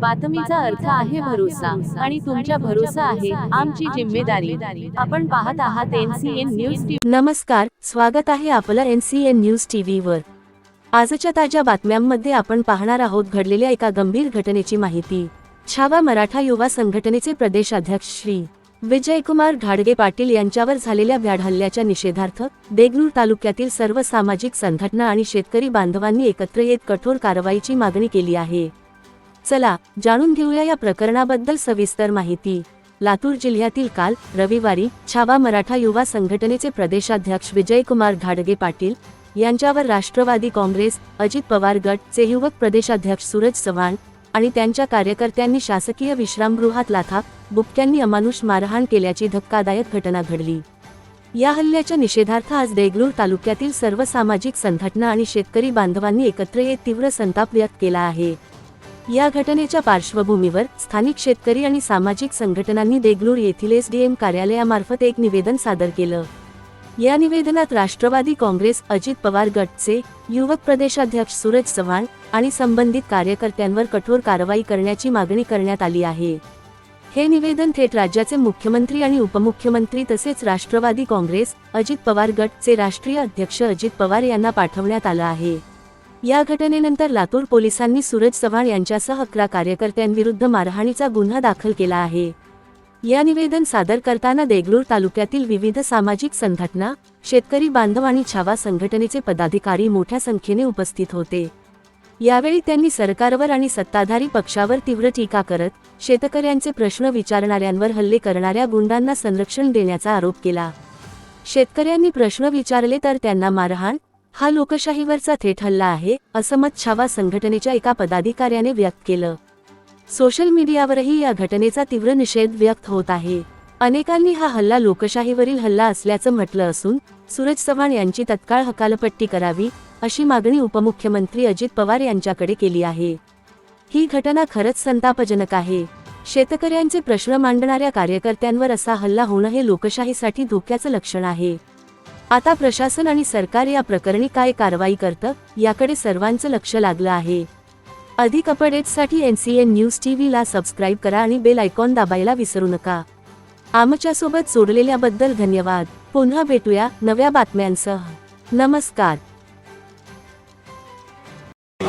बातमीचा अर्थ आहे भरोसा आणि तुमच्या भरोसा आहे आमची जिम्मेदारी. आपण पाहत आहात एनसीएन न्यूज टीव्ही नमस्कार स्वागत आहे आपलं एन सी एन न्यूज टीव्हीवर आजच्या ताज्या बातम्यांमध्ये आपण पाहणार आहोत घडलेल्या एका गंभीर घटनेची माहिती. छावा मराठा युवा संघटनेचे प्रदेशाध्यक्ष श्री. विजयकुमार घाडगे पाटील यांच्यावर झालेल्या भ्याड हल्ल्याच्या निषेधार्थ देगलूर तालुक्यातील सर्व सामाजिक संघटना आणि शेतकरी बांधवांनी एकत्र येत कठोर कारवाईची मागणी केली आहे. चला जाणून घेऊया या प्रकरणाबद्दल सविस्तर माहिती. लातूर जिल्ह्यातील काल रविवारी छावा मराठा युवा संघटनेचे प्रदेशाध्यक्ष विजयकुमार घाडगे पाटील यांच्यावर राष्ट्रवादी काँग्रेस अजित पवार गट चे युवक प्रदेशाध्यक्ष सूरज चव्हाण आणि त्यांच्या कार्यकर्त्यांनी शासकीय विश्रामगृहात लाथा बुबक्यांनी अमानुष मारहाण केल्याची धक्कादायक घटना घडली. या हल्ल्याच्या निषेधार्थ आज देगलूर तालुक्यातील सर्व सामाजिक संघटना आणि शेतकरी बांधवांनी एकत्र येत तीव्र संताप व्यक्त केला आहे. या घटनेच्या पार्श्वभूमीवर स्थानिक शेतकरी आणि सामाजिक संघटनांनी देगलूर येथील एसडीएम कार्यालयामार्फत एक निवेदन सादर केलं. या निवेदनात राष्ट्रवादी काँग्रेस अजित पवार गटचे युवक प्रदेशाध्यक्ष सूरज चव्हाण आणि संबंधित कार्यकर्त्यांवर कठोर कारवाई करण्याची मागणी करण्यात आली आहे. हे निवेदन थेट राज्याचे मुख्यमंत्री आणि उपमुख्यमंत्री तसेच राष्ट्रवादी काँग्रेस अजित पवार गटचे राष्ट्रीय अध्यक्ष अजित पवार यांना पाठवण्यात आलं आहे. या घटनेनंतर लातूर पोलिसांनी सूरज चव्हाण यांच्यासह अकरा कार्यकर्त्यांविरुद्ध मारहाणीचा गुन्हा दाखल केला आहे. या निवेदन सादर करताना देगलूर तालुक्यातील विविध सामाजिक संघटना शेतकरी बांधव आणि छावा संघटनेचे पदाधिकारी मोठ्या संख्येने उपस्थित होते. यावेळी त्यांनी सरकारवर आणि सत्ताधारी पक्षावर तीव्र टीका करत शेतकऱ्यांचे प्रश्न विचारणाऱ्यांवर हल्ले करणाऱ्या गुंडांना संरक्षण देण्याचा आरोप केला. शेतकऱ्यांनी प्रश्न विचारले तर त्यांना मारहाण हा लोकशाहीवरचा थेट हल्ला आहे असं मत छावा संघटनेच्या एका पदाधिकाऱ्याने व्यक्त केलं. सोशल मीडियावरही या घटनेचा तीव्र निषेध व्यक्त होत आहे. अनेकांनी हा हल्ला लोकशाहीवरील हल्ला असल्याचं म्हटलं असून सूरज चव्हाण यांची तत्काळ हकालपट्टी करावी अशी मागणी उपमुख्यमंत्री अजित पवार यांच्याकडे केली आहे. ही घटना खरंच संतापजनक आहे. शेतकऱ्यांचे प्रश्न मांडणाऱ्या कार्यकर्त्यांवर असा हल्ला होणं हे लोकशाहीसाठी धोक्याचं लक्षण आहे. आता प्रशासन आणि सरकार या प्रकरणी काय कारवाई करतं याकडे सर्वांचं लक्ष लागलं आहे. अधिक अपडेट्ससाठी एन सी एन न्यूज टीव्हीला सबस्क्राईब करा आणि बेल आयकॉन दाबायला विसरू नका. आमच्यासोबत जोडलेल्याबद्दल धन्यवाद. पुन्हा भेटूया नव्या बातम्यांसह. नमस्कार.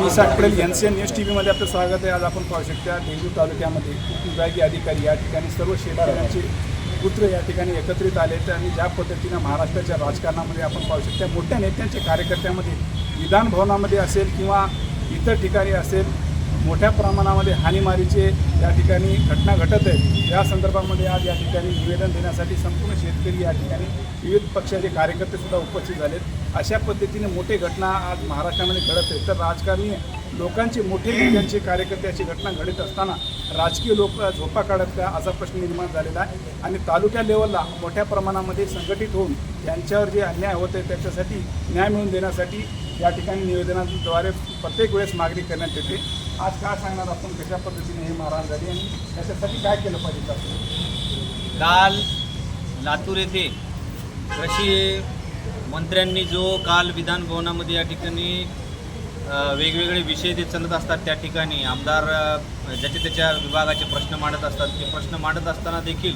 Isak N C N news T व्हीमध्ये आपलं स्वागत आहे. आज आपण पाहू शकता देगलूर तालुक्यामध्ये उपविभागीय अधिकारी या ठिकाणी सर्व शेतकऱ्यांचे पुत्र या ठिकाणी एकत्रित आले आहेत आणि ज्या पद्धतीनं महाराष्ट्राच्या राजकारणामध्ये आपण पाहू शकतो त्या मोठ्या नेत्यांच्या कार्यकर्त्यामध्ये विधान भवनामध्ये असेल किंवा इतर ठिकाणी असेल मोठ्या प्रमाणामध्ये हानीमारीचे या ठिकाणी घटना घटत आहेत. या संदर्भामध्ये आज या ठिकाणी निवेदन देण्यासाठी संपूर्ण शेतकरी या ठिकाणी विविध पक्षाचे कार्यकर्ते सुद्धा उपस्थित झालेत. अशा पद्धतीने मोठे घटना आज महाराष्ट्रामध्ये घडत आहेत. तर राजकारणी लोकांचे मोठे नेत्यांचे कार्यकर्ते अशी घटना घडत असताना राजकीय लोक झोपा काढत का असा प्रश्न निर्माण झालेला आहे. आणि तालुक्या लेवलला मोठ्या प्रमाणामध्ये संघटित होऊन त्यांच्यावर जे अन्याय होत आहे त्याच्यासाठी न्याय मिळवून देण्यासाठी या ठिकाणी निवेदनाद्वारे प्रत्येक वेळेस मागणी करण्यात येते. आज काय सांगणार आपण? कशा पद्धतीने हे मारहाण झाली आणि त्याच्यासाठी काय केलं पाहिजे? काल लातूर येथे कृषी मंत्र्यांनी जो काल विधानभवनामध्ये या ठिकाणी वेगवेगळे विषय ते चलत असतात त्या ठिकाणी. आमदार ज्याच्या त्याच्या विभागाचे प्रश्न मांडत असतात. ते प्रश्न मांडत असताना देखील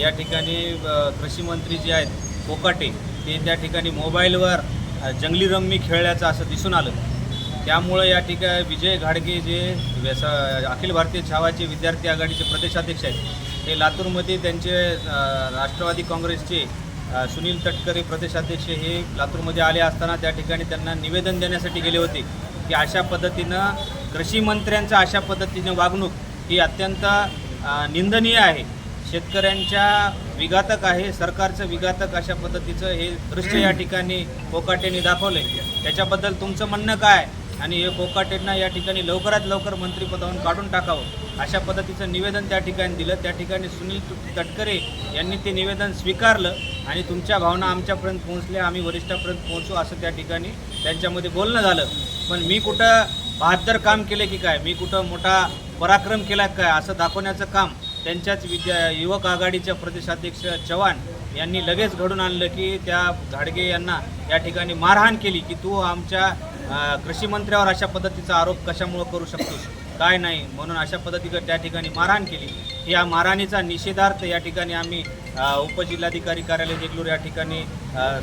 या ठिकाणी कृषीमंत्री कृषी मंत्री जे आहेत कोकाटे ते त्या ठिकाणी मोबाईलवर जंगली रम्मी खेळल्याचं असं दिसून आलं. त्यामुळं या ठिकाणी विजय घाडगे जे व्यस अखिल भारतीय छावाचे विद्यार्थी आघाडीचे प्रदेशाध्यक्ष आहेत ते लातूरमध्ये त्यांचे राष्ट्रवादी काँग्रेसचे सुनील तटकरे प्रदेशाध्यक्ष हे लातूरमध्ये आले असताना त्या ठिकाणी त्यांना निवेदन देण्यासाठी गेले होते की अशा पद्धतीनं कृषीमंत्र्यांचं अशा पद्धतीने वागणूक ही अत्यंत निंदनीय आहे. शेतकऱ्यांच्या विघातक आहे सरकारचं विघातक अशा पद्धतीचं हे दृश्य या ठिकाणी कोकाटेंनी दाखवलं आहे त्याच्याबद्दल तुमचं म्हणणं काय? आणि हे कोकाटेंना या ठिकाणी लवकरात लवकर मंत्रिपदावरून काढून टाकावं. अशा पद्धतीचं निवेदन त्या ठिकाणी दिलं. त्या ठिकाणी सुनील तटकरे यांनी ते निवेदन स्वीकारलं आणि तुमच्या भावना आमच्यापर्यंत पोहोचल्या. आम्ही वरिष्ठापर्यंत पोहोचू असं त्या ठिकाणी त्यांच्यामध्ये बोलणं झालं. पण मी कुठं बहात्तर काम केले की काय? मी कुठं मोठा पराक्रम केला काय? असं दाखवण्याचं काम त्यांच्याच विद्या युवक आघाडीच्या प्रदेशाध्यक्ष चव्हाण यांनी लगेच घडून आणलं की त्या घाडगे यांना या ठिकाणी मारहाण केली की तू आमच्या कृषी मंत्र्यावर अशा पद्धतीचा आरोप कशामुळं करू शकतोस? काय नाही. म्हणून अशा पद्धतीनं त्या ठिकाणी मारहाण केली. या मारहाणीचा निषेधार्थ या ठिकाणी आम्ही उपजिल्हाधिकारी कार्यालय देगलूर या ठिकाणी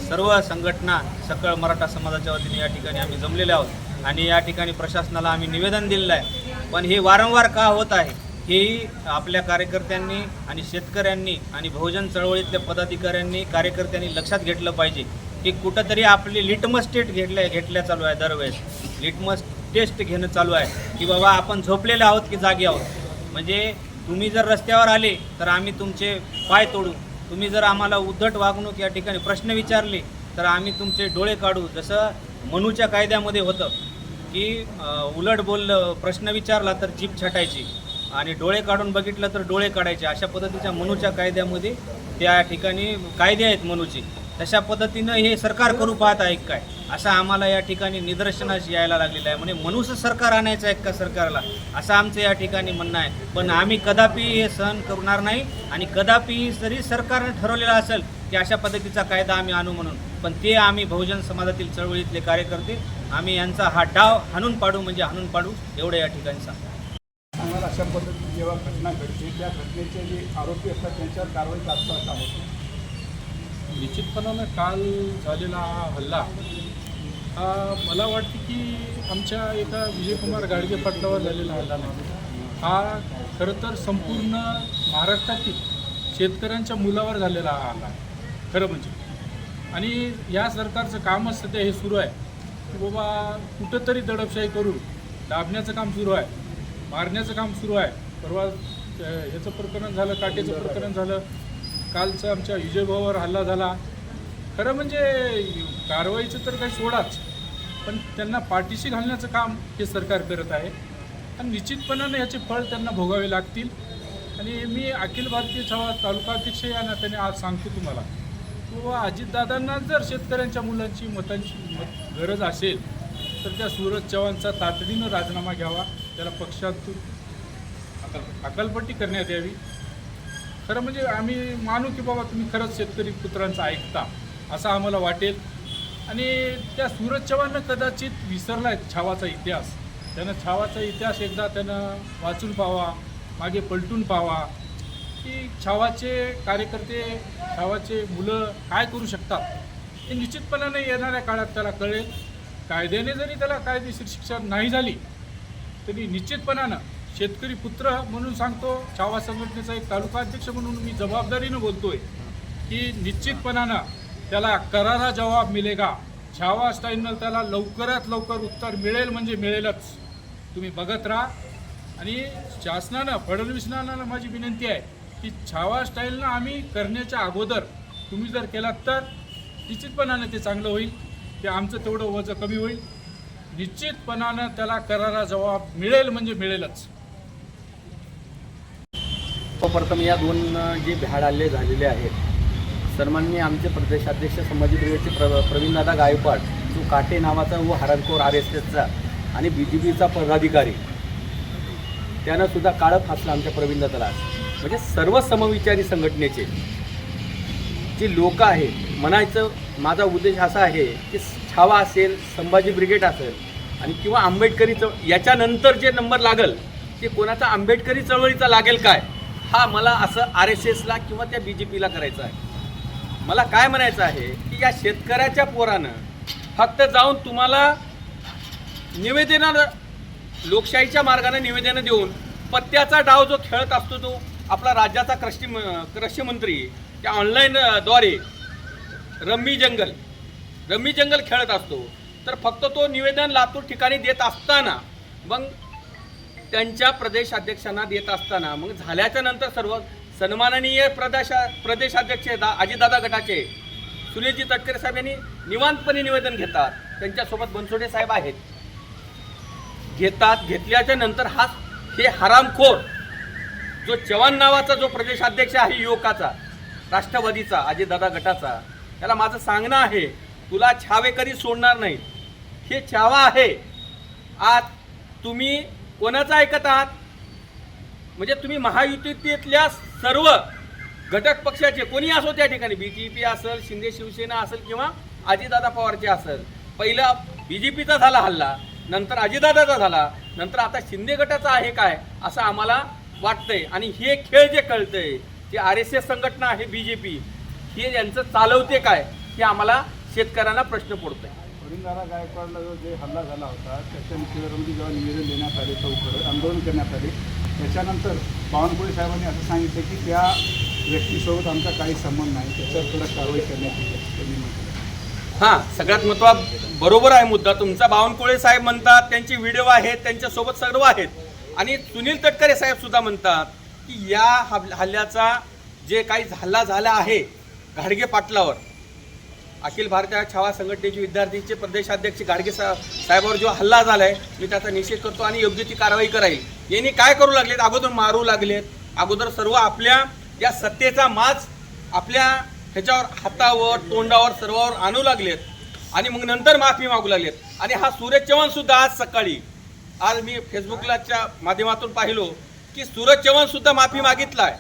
सर्व संघटना सकळ मराठा समाजाच्या वतीने या ठिकाणी आम्ही जमलेले आहोत. आणि या ठिकाणी प्रशासनाला आम्ही निवेदन दिलेलं आहे. पण हे वारंवार का होत आहे? हेही आपल्या कार्यकर्त्यांनी आणि शेतकऱ्यांनी आणि बहुजन चळवळीतल्या पदाधिकाऱ्यांनी कार्यकर्त्यांनी लक्षात घेतलं पाहिजे. की कुठंतरी आपली लिटमस टेस्ट घेतल्या घेतल्या चालू आहे दरवेळेस. लिटमस टेस्ट घेणं चालू आहे की बाबा आपण झोपलेले आहोत की जागे आहोत. म्हणजे तुम्ही जर रस्त्यावर आले तर आम्ही तुमचे पाय तोडू. तुम्ही जर आम्हाला उद्धट वागणूक या ठिकाणी प्रश्न विचारले तर आम्ही तुमचे डोळे काढू. जसं मनूच्या कायद्यामध्ये होतं की उलट बोललं प्रश्न विचारला तर जीप छटायची आणि डोळे काढून बघितलं तर डोळे काढायचे. अशा पद्धतीच्या मनूच्या कायद्यामध्ये त्या ठिकाणी कायदे आहेत मनूचे. तशा पद्धतीनं हे सरकार करू पाहत आहे काय? असं आम्हाला या ठिकाणी निदर्शनास यायला लागलेलं आहे. म्हणजे मनुष्य सरकार आणायचं आहे का सरकारला? असं आमचं या ठिकाणी म्हणणं आहे. पण आम्ही कदापि हे सहन करणार नाही आणि कदापि जरी सरकारनं ठरवलेलं असेल की अशा पद्धतीचा कायदा आम्ही आणू म्हणून पण ते आम्ही बहुजन समाजातील चळवळीतले कार्यकर्ते आम्ही यांचा हा डाव हाणून पाडू म्हणजे हाणून पाडू एवढं या ठिकाणी सांगतो. आम्हाला अशा पद्धतीची जेव्हा घटना घडते त्या घटनेचे जे आरोपी असतात त्यांच्यावर कारवाई तात्काळ होते निश्चितपणानं काल झालेला हा हल्ला हा मला वाटते की आमच्या एका विजयकुमार गाडगे पाटलावर झालेला हल्ला नाही. हा खरं तर संपूर्ण महाराष्ट्रातील शेतकऱ्यांच्या मुलावर झालेला हा हल्ला खरं म्हणजे. आणि या सरकारचं कामच सध्या हे सुरू आहे. की बाबा कुठंतरी दडपशाही करून दाबण्याचं काम सुरू आहे. मारण्याचं काम सुरू आहे. परवा याचं ह्याचं प्रकरण झालं काटेचं प्रकरण झालं. कालचं आमच्या विजयभावावर हल्ला झाला. खरं म्हणजे कारवाईचं तर काही सोडाच पण त्यांना पाठीशी घालण्याचं काम हे सरकार करत आहे. आणि निश्चितपणानं याचे फळ त्यांना भोगावे लागतील. आणि मी अखिल भारतीय छावा तालुका अध्यक्ष या नात्याने आज सांगतो तुम्हाला किंवा अजितदादांना जर शेतकऱ्यांच्या मुलांची मतांची मत गरज असेल तर त्या सूरज चव्हाणचा तातडीनं राजीनामा घ्यावा. त्याला पक्षातून अकल अकलपट्टी करण्यात यावी. खरं म्हणजे आम्ही मानू की बाबा तुम्ही खरंच शेतकरी पुत्रांचं ऐकता असं आम्हाला वाटेल. आणि त्या सूरज चव्हाणनं कदाचित विसरला आहे छावाचा इतिहास. त्यानं छावाचा इतिहास एकदा त्यानं वाचून पावा मागे पलटून पावा की छावाचे कार्यकर्ते छावाचे मुलं काय करू शकतात हे निश्चितपणाने येणाऱ्या काळात त्याला कळेल. कायद्याने जरी त्याला कायदेशीर शिक्षा नाही झाली तरी निश्चितपणानं शेतकरी पुत्र म्हणून सांगतो छावा संघटनेचा एक तालुका अध्यक्ष म्हणून मी जबाबदारीनं बोलतोय की निश्चितपणानं त्याला करारा जबाब मिळेगा छावा स्टाईलनं त्याला लवकरात लवकर उत्तर मिळेल म्हणजे मिळेलच. तुम्ही बघत राहा. आणि शासनानं फडणवीसनानं माझी विनंती आहे की छावा स्टाईलनं आम्ही करण्याच्या अगोदर तुम्ही जर केलात तर निश्चितपणानं ते चांगलं होईल. ते आमचं तेवढं वजन कमी होईल. निश्चितपणानं त्याला करारा जबाब मिळेल म्हणजे मिळेलच. सर्वप्रथम या दोन जे भ्याड हल्ले झालेले आहेत सन्माननीय आमचे प्रदेशाध्यक्ष संभाजी ब्रिगेडचे प्र प्रवीणदादा गायकवाड जो काटे नावाचा व हरणखोर आर एस एसचा आणि बी जी पीचा पदाधिकारी त्यानं सुद्धा काळं फासलं आमच्या प्रवीणदादाला म्हणजे सर्व समविचारी संघटनेचे जे लोक आहेत म्हणायचं माझा उद्देश असा आहे की छावा असेल संभाजी ब्रिगेड असेल आणि किंवा आंबेडकरी चळ याच्यानंतर जे नंबर लागल ते कोणाचा आंबेडकरी चळवळीचा लागेल काय? हा मला असं आर एस एसला किंवा त्या बी जे पीला करायचं आहे. मला काय म्हणायचं आहे की या शेतकऱ्याच्या पोरानं फक्त जाऊन तुम्हाला निवेदनानं लोकशाहीच्या मार्गाने निवेदनं देऊन पत्त्याचा डाव जो खेळत असतो तो आपला राज्याचा कृषी म- त्या ऑनलाईन द्वारे रम्मी जंगल रम्मी जंगल खेळत असतो. तर फक्त तो निवेदन लातूर ठिकाणी देत असताना मग त्यांच्या प्रदेशाध्यक्षांना देत असताना मग झाल्याच्यानंतर सर्व सन्माननीय प्रदेशा प्रदेशाध्यक्ष दा अजितदादा गटाचे. सुनीलजी तटकरे साहेब यांनी निवांतपणे निवेदन घेतात. त्यांच्यासोबत बनसोडे साहेब आहेत. घेतात. घेतल्याच्या नंतर हा हे हरामखोर जो चव्हाण नावाचा जो प्रदेशाध्यक्ष आहे युवकाचा राष्ट्रवादीचा अजितदादा गटाचा त्याला माझं सांगणं आहे तुला छावेकरी सोडणार नाही हे छावा आहे. आज तुम्ही कोणाचं ऐकत आहात? म्हणजे तुम्ही महायुतीतल्या सर्व घटक पक्षाचे कोणी असो त्या ठिकाणी बी जे पी असेल शिंदे शिवसेना असेल किंवा अजितदादा पवारचे असेल. पहिला बी जे पीचा झाला हल्ला नंतर अजितदादाचा झाला नंतर आता शिंदे गटाचा आहे काय असं आम्हाला वाटतंय. आणि हे खेळ जे कळतंय जे आर एस एस संघटना आहे बी जे पी हे यांचं चालवते काय हे आम्हाला शेतकऱ्यांना प्रश्न पडतोय. वरिंदारा गायकवाडला जो जे हल्ला झाला होता त्याच्या निषेधामध्ये जेव्हा निवेदन देण्यात आले चौकडं आंदोलन करण्यात आले त्याच्यानंतर बावनकुळे साहेबांनी असं सांगितलं की त्या व्यक्तीसोबत आमचा काही संबंध नाही त्याच्यावर कडक कारवाई करण्यात येईल त्यांनी म्हटलं. हां सगळ्यात महत्वा बरोबर आहे मुद्दा तुमचा. बावनकुळे साहेब म्हणतात त्यांचे व्हिडिओ आहेत त्यांच्यासोबत सर्व आहेत. आणि सुनील तटकरे साहेब सुद्धा म्हणतात की या हल्ल्याचा जे काही हल्ला झाला आहे घाडगे पाटलावर अखिल भारतीय छावा संघटनेचे विद्यार्थीचे प्रदेशाध्यक्ष गाडगे सा साहेबावर जो हल्ला झाला आहे मी त्याचा निषेध करतो आणि योग्य ती कारवाई कराईल. यांनी काय करू लागलेत? अगोदर मारू लागलेत. अगोदर सर्व आपल्या या सत्तेचा माज आपल्या ह्याच्यावर हातावर तोंडावर सर्वावर आणू लागलेत. आणि मग नंतर माफी मागू लागलेत. आणि हा सूरज चव्हाण सुद्धा आज सकाळी आज मी फेसबुकलाच्या माध्यमातून पाहिलो की सूरज चव्हाण सुद्धा माफी मागितलाय.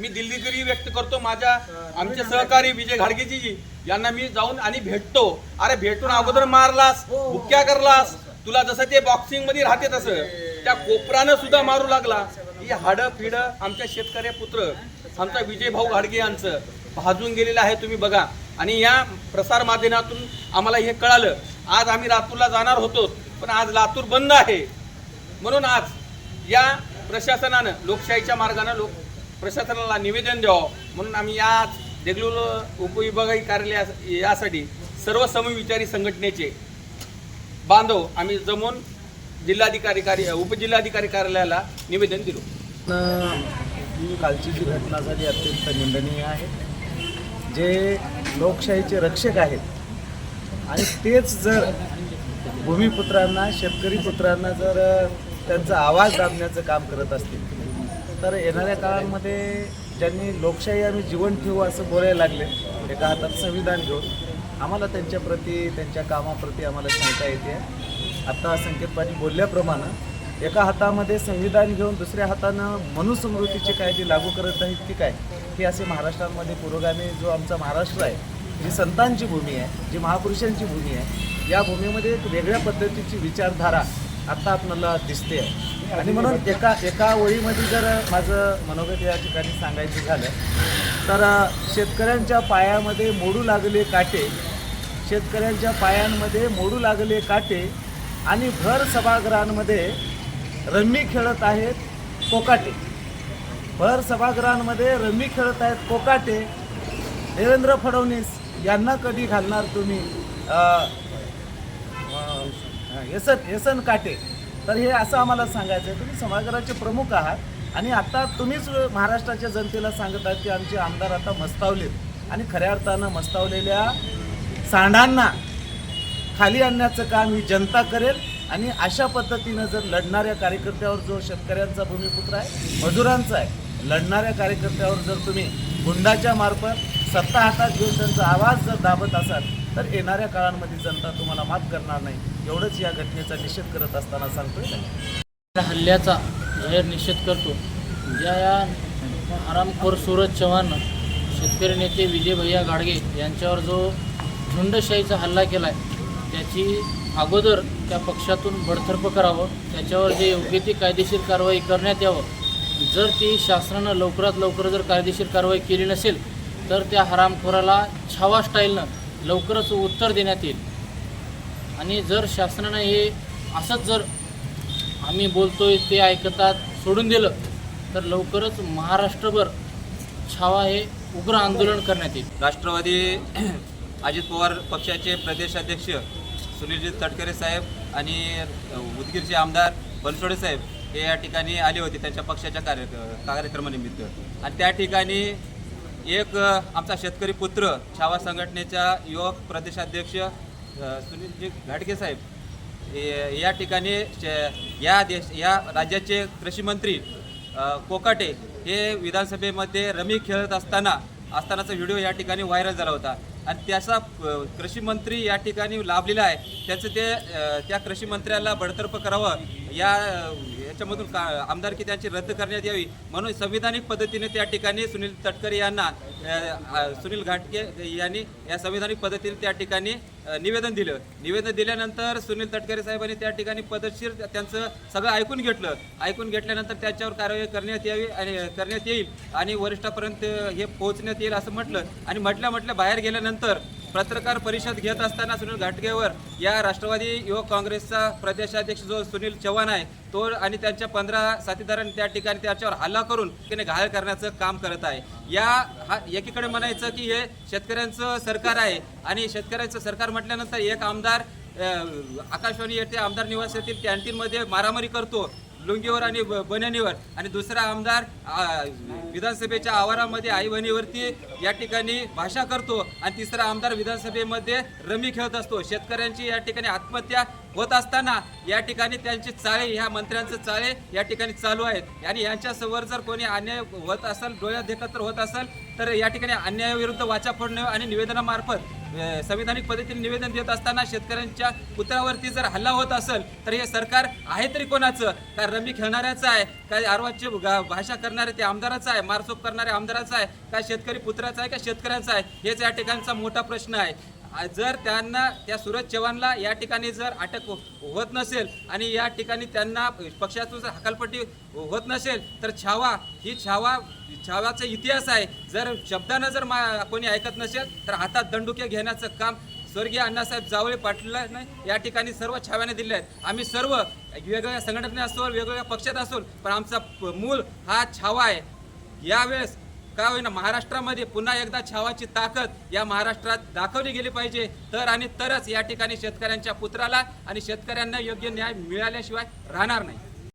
मी दिल्लीगिरी व्यक्त करतो माझ्या आमचे सहकारी विजय घाडगेजी यांना मी जाऊन आणि भेटतो. अरे भेटून अगोदर मारलास बुक्क्या करलास. तुला जसं ते बॉक्सिंगमध्ये राहते तसं त्या कोपरानं सुद्धा मारू लागला. ही हाडं फिडं आमच्या शेतकरी पुत्र. आमचा विजय भाऊ घाडगे यांचं. भाजून गेलेलं आहे तुम्ही बघा. आणि या प्रसार माध्यमातून आम्हाला हे कळालं. आज आम्ही लातूरला जाणार होतो पण आज लातूर बंद आहे. म्हणून आज या प्रशासनानं लोकशाहीच्या मार्गानं लोक प्रशासनाला निवेदन द्यावं. म्हणून आम्ही या देगलूर उपविभागीय कार्यालया यासाठी सर्व समविचारी संघटनेचे बांधव आम्ही जमून जिल्हाधिकारी कार्य उपजिल्हाधिकारी कार्यालयाला निवेदन दिलो. ही कालची जी घटना झाली अत्यंत निंदनीय आहे. जे लोकशाहीचे रक्षक आहेत आणि तेच जर भूमिपुत्रांना शेतकरी पुत्रांना जर त्यांचा आवाज दाबण्याचं काम करत असतील तर येणाऱ्या काळामध्ये ज्यांनी लोकशाही आम्ही जीवन ठेवू असं बोलायला लागले एका हातात संविधान घेऊन आम्हाला त्यांच्याप्रती त्यांच्या कामाप्रती आम्हाला शंका येते. आत्ता संकेत पाटील बोलल्याप्रमाणे एका हातामध्ये संविधान घेऊन दुसऱ्या हातानं मनुस्मृतीचे कायदे लागू करत आहेत की काय हे असे महाराष्ट्रामध्ये पुरोगामी जो आमचा महाराष्ट्र आहे जी संतांची भूमी आहे जी महापुरुषांची भूमी आहे या भूमीमध्ये एक वेगळ्या पद्धतीची विचारधारा आत्ता आपल्याला दिसते आहे. आणि म्हणून एका एका ओळीमध्ये जर माझं मनोगत या ठिकाणी सांगायचं झालं तर शेतकऱ्यांच्या पायामध्ये मोडू लागले काटे शेतकऱ्यांच्या पायांमध्ये मोडू लागले काटे आणि भर सभागृहांमध्ये रम्मी खेळत आहेत कोकाटे. भर सभागृहांमध्ये रम्मी खेळत आहेत कोकाटे. देवेंद्र फडणवीस यांना कधी घालणार तुम्ही? अ, अ, काटे. तर हे असं आम्हाला सांगायचं आहे तुम्ही सभागृहाचे प्रमुख आहात आणि आता तुम्हीच महाराष्ट्राच्या जनतेला सांगत आहात की आमचे आमदार आता मस्तावलेत. आणि खऱ्या अर्थानं मस्तावलेल्या सांडांना खाली आणण्याचं काम ही जनता करेल आणि अशा पद्धतीनं जर लढणाऱ्या कार्यकर्त्यावर जो शेतकऱ्यांचा भूमिपुत्र आहे मजुरांचा आहे लढणाऱ्या कार्यकर्त्यावर जर तुम्ही गुंडाच्या मार्फत सत्ता हातात घेऊन त्यांचा आवाज जर दाबत असाल तर येणाऱ्या काळांमध्ये जनता तुम्हाला माफ करणार नाही एवढंच या घटनेचा निषेध करत असताना सांगतोय त्या हल्ल्याचा जाहीर निषेध करतो. ज्या या आरामखोर सूरज चव्हाण शेतकरी नेते विजय भैया गाडगे यांच्यावर जो झुंडशाहीचा हल्ला केला आहे त्याची अगोदर त्या पक्षातून बडतर्फ करावं त्याच्यावर जे योग्य ती कायदेशीर कारवाई करण्यात यावं जर ती शासनानं लवकरात लवकर जर कायदेशीर कारवाई केली नसेल तर त्या हरामखोराला छावा स्टाईलनं लवकरच उत्तर देण्यात येईल. आणि जर शासनानं हे असंच जर आम्ही बोलतोय ते ऐकतात सोडून दिलं तर लवकरच महाराष्ट्रभर छावा हे उग्र आंदोलन करण्यात येईल. राष्ट्रवादी अजित पवार पक्षाचे प्रदेशाध्यक्ष सुनीलजी तटकरे साहेब आणि उदगीरचे आमदार बनसोडे साहेब हे या ठिकाणी आले होते त्यांच्या पक्षाच्या कार्य कार्यक्रमानिमित्त. आणि त्या ठिकाणी एक आमचा शेतकरी पुत्र छावा संघटनेचा युवक प्रदेशाध्यक्ष सुनीलजी घाटगे साहेब या ठिकाणी श- या देश या राज्याचे कृषीमंत्री कोकाटे हे विधानसभेमध्ये रमी खेळत असताना असतानाचा व्हिडिओ या ठिकाणी व्हायरल झाला होता. आणि त्याचा कृषीमंत्री या ठिकाणी लाभलेला आहे. त्याचं ते त्या कृषीमंत्र्याला बडतर्फ करावं या याच्यामधून का आमदारकी त्यांची रद्द करण्यात यावी म्हणून संविधानिक पद्धतीने त्या ठिकाणी सुनील तटकरे यांना सुनील घाटके यांनी या संविधानिक पद्धतीने त्या ठिकाणी निवेदन दिलं. निवेदन दिल्यानंतर सुनील तटकरे साहेबांनी त्या ठिकाणी पदशीर त्यांचं सगळं ऐकून घेतलं. ऐकून घेतल्यानंतर त्याच्यावर कारवाई करण्यात यावी आणि करण्यात येईल आणि वरिष्ठापर्यंत हे पोहोचण्यात येईल असं म्हटलं. आणि म्हटल्या म्हटल्या बाहेर गेल्यानंतर पत्रकार परिषद घेत असताना सुनील घाटगेवर या राष्ट्रवादी युवक काँग्रेसचा प्रदेशाध्यक्ष जो सुनील चव्हाण आहे तो आणि त्यांच्या पंधरा साथीदारांनी त्या ठिकाणी त्याच्यावर हल्ला करून त्याने घायल करण्याचं काम करत आहे. या हा एकीकडे म्हणायचं की हे शेतकऱ्यांचं सरकार आहे आणि शेतकऱ्यांचं सरकार म्हटल्यानंतर एक आमदार आकाशवाणी येथे आमदार निवास येथील कॅन्टीनमध्ये मारामारी करतो. लुंगीवर आणि ब- बन्यानीवर आणि दुसरा आमदार विधानसभेच्या आवारामध्ये आई बहिणीवरती या ठिकाणी भाषा करतो. आणि तिसरा आमदार विधानसभेमध्ये रमी खेळत असतो. शेतकऱ्यांची या ठिकाणी आत्महत्या होत असताना या ठिकाणी त्यांचे चाळे ह्या मंत्र्यांचे चाळे या ठिकाणी चालू आहेत. आणि यांच्यासमोर जर कोणी अन्याय होत असेल डोळ्यात देखत तर होत असेल तर या ठिकाणी अन्यायाविरुद्ध वाचा फोडणे आणि निवेदनामार्फत संविधानिक पद्धतीने निवेदन देत असताना शेतकऱ्यांच्या पुत्रावरती जर हल्ला होत असेल तर हे सरकार आहे तरी कोणाचं? काय रमी खेळणाऱ्याचं आहे? काय आरवाची भाषा करणारे ते आमदाराचं आहे? मारसोप करणारे आमदाराचं आहे? काय शेतकरी पुत्राचा आहे का शेतकऱ्यांचा आहे? हेच या ठिकाणचा मोठा प्रश्न आहे. जर त्यांना त्या सूरज चव्हाणला या ठिकाणी जर अटक हो, होत नसेल आणि या ठिकाणी त्यांना पक्षातून जर हकालपट्टी होत नसेल तर छावा ही छावा छावाचा इतिहास आहे. जर शब्दानं जर मा कोणी ऐकत नसेल तर हातात दंडुके घेण्याचं काम स्वर्गीय अण्णासाहेब जावळे पाटलांनी या ठिकाणी सर्व छाव्याने दिले आहेत. आम्ही सर्व वेगवेगळ्या संघटने असो वेगवेगळ्या पक्षात असो पण आमचा प- मूल हा छावा आहे. यावेळेस का होईना महाराष्ट्रामध्ये पुन्हा एकदा छावाची ताकद या महाराष्ट्रात दाखवली गेली पाहिजे. तर आणि तरच या ठिकाणी शेतकऱ्यांच्या पुत्राला आणि शेतकऱ्यांना योग्य न्याय मिळाल्याशिवाय राहणार नाही.